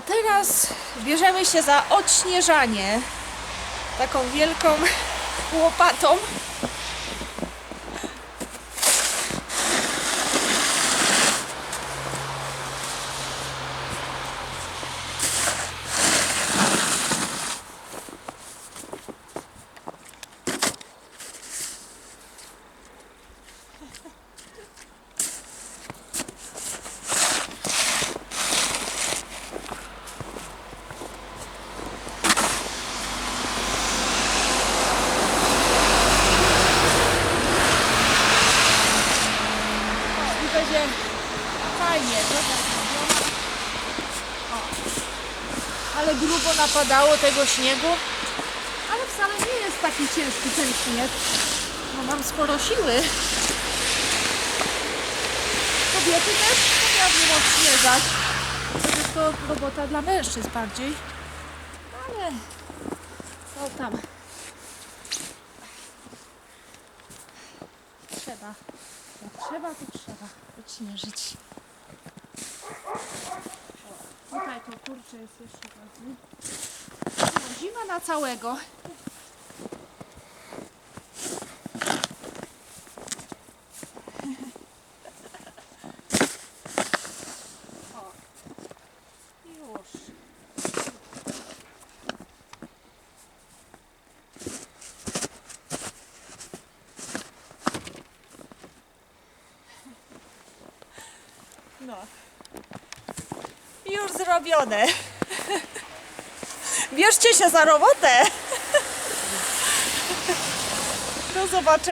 A teraz bierzemy się za odśnieżanie taką wielką łopatą. Będzie fajnie, droga. Ale grubo napadało tego śniegu. Ale wcale nie jest taki ciężki ten śnieg. No mam sporo siły. Kobiety też potrafią odśnieżać. Jest to robota dla mężczyzn bardziej. Ale co tam? Trzeba. Jak trzeba, to trzeba odśnieżyć. O, tutaj to kurczę jest jeszcze ważny. No, zima na całego. O, już. No. Już zrobione. Bierzcie się za robotę. Do zobaczenia.